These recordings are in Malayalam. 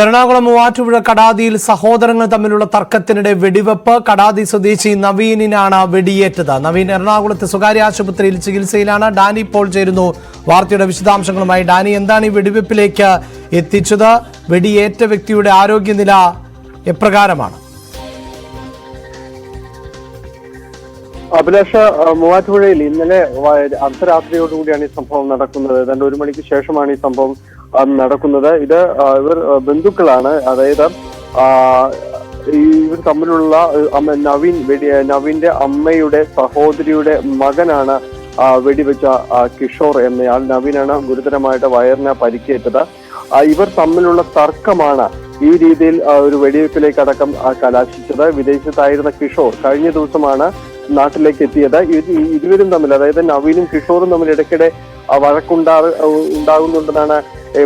എറണാകുളം മൂവാറ്റുപുഴ കടാതിയിൽ സഹോദരങ്ങൾ തമ്മിലുള്ള തർക്കത്തിനിടെ വെടിവെപ്പ്. കടാതി സ്വദേശി നവീനിനാണ് വെടിയേറ്റത്. നവീൻ എറണാകുളത്തെ സ്വകാര്യ ആശുപത്രിയിൽ ചികിത്സയിലാണ്. ഡാനി പോൾ ചേരുന്നു. വാർത്തയുടെ വിശദാംശങ്ങളുമായി ഡാനി എന്താണ് ഈ വെടിവെപ്പിലേക്ക് എത്തിച്ചത്? വെടിയേറ്റ വ്യക്തിയുടെ ആരോഗ്യനില എപ്രകാരമാണ്? അഭിലാഷ മൂവാറ്റുപുഴയിൽ ഇന്നലെ അർദ്ധരാത്രിയോടുകൂടിയാണ് ഈ സംഭവം നടക്കുന്നത്. ഏതാണ്ട് ഒരു മണിക്ക് ശേഷമാണ് ഈ സംഭവം നടക്കുന്നത്. ഇത് ഇവർ ബന്ധുക്കളാണ്. അതായത് ഇവർ തമ്മിലുള്ള നവീൻ വെടി നവീന്റെ അമ്മയുടെ സഹോദരിയുടെ മകനാണ് വെടിവെച്ച കിഷോർ എന്നയാൾ. നവീനാണ് ഗുരുതരമായിട്ട് വയറിന് പരിക്കേറ്റത്. ഇവർ തമ്മിലുള്ള തർക്കമാണ് ഈ രീതിയിൽ ഒരു വെടിവെപ്പിലേക്ക് അടക്കം കലാശിച്ചത്. വിദേശത്തായിരുന്ന കിഷോർ കഴിഞ്ഞ ദിവസമാണ് നാട്ടിലേക്ക് എത്തിയത്. ഇരുവരും തമ്മിൽ അതായത് നവീനും കിഷോറും തമ്മിൽ ഇടയ്ക്കിടെ വഴക്കുണ്ടാ ഉണ്ടാകുന്നുണ്ടെന്നാണ്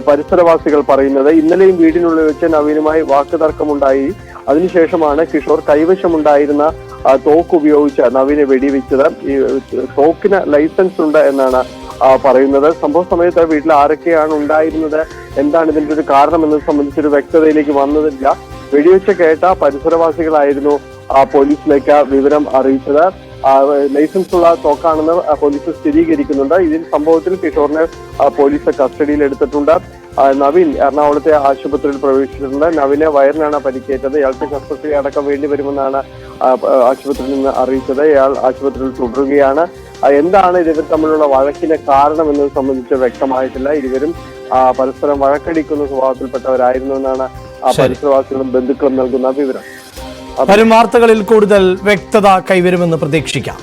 പരിസരവാസികൾ പറയുന്നത്. ഇന്നലെയും വീടിനുള്ളിൽ വെച്ച് നവീനുമായി വാക്കുതർക്കമുണ്ടായി. അതിനുശേഷമാണ് കിഷോർ കൈവശമുണ്ടായിരുന്ന തോക്ക് ഉപയോഗിച്ച് നവീനെ വെടിവെച്ചത്. ഈ തോക്കിന് ലൈസൻസ് ഉണ്ട് എന്നാണ് പറയുന്നത്. സംഭവ സമയത്ത് വീട്ടിൽ ആരൊക്കെയാണ് ഉണ്ടായിരുന്നത്? എന്താണ് ഇതിന്റെ ഒരു കാരണം എന്നത് സംബന്ധിച്ചൊരു വ്യക്തതയിലേക്ക് വന്നതില്ല. വെടിവെച്ച കേട്ട പരിസരവാസികളായിരുന്നു പോലീസിലേക്ക് വിവരം അറിയിച്ചത്. ലൈസൻസ് ഉള്ള തോക്കാണെന്ന് പോലീസ് സ്ഥിരീകരിക്കുന്നുണ്ട്. ഇതിൽ സംഭവത്തിൽ കിഷോറിനെ പോലീസ് കസ്റ്റഡിയിൽ എടുത്തിട്ടുണ്ട്. നവീൻ എറണാകുളത്തെ ആശുപത്രിയിൽ പ്രവേശിച്ചിട്ടുണ്ട്. നവീനെ വയറിനാണ് പരിക്കേറ്റത്. ഇയാൾക്ക് ശസ്ത്രക്രിയ അടക്കം വേണ്ടി വരുമെന്നാണ് ആശുപത്രിയിൽ നിന്ന് അറിയിച്ചത്. ഇയാൾ ആശുപത്രിയിൽ തുടരുകയാണ്. എന്താണ് ഇരുവർ തമ്മിലുള്ള വഴക്കിന് കാരണം എന്നത് സംബന്ധിച്ച് വ്യക്തമായിട്ടില്ല. ഇരുവരും പരസ്പരം വഴക്കടിക്കുന്ന സ്വഭാവത്തിൽപ്പെട്ടവരായിരുന്നു എന്നാണ്. പരിസരവാസികളും ബന്ധുക്കളും നൽകുന്ന വിവരം. വരും വാർത്തകളിൽ കൂടുതൽ വ്യക്തത കൈവരുമെന്ന് പ്രതീക്ഷിക്കാം.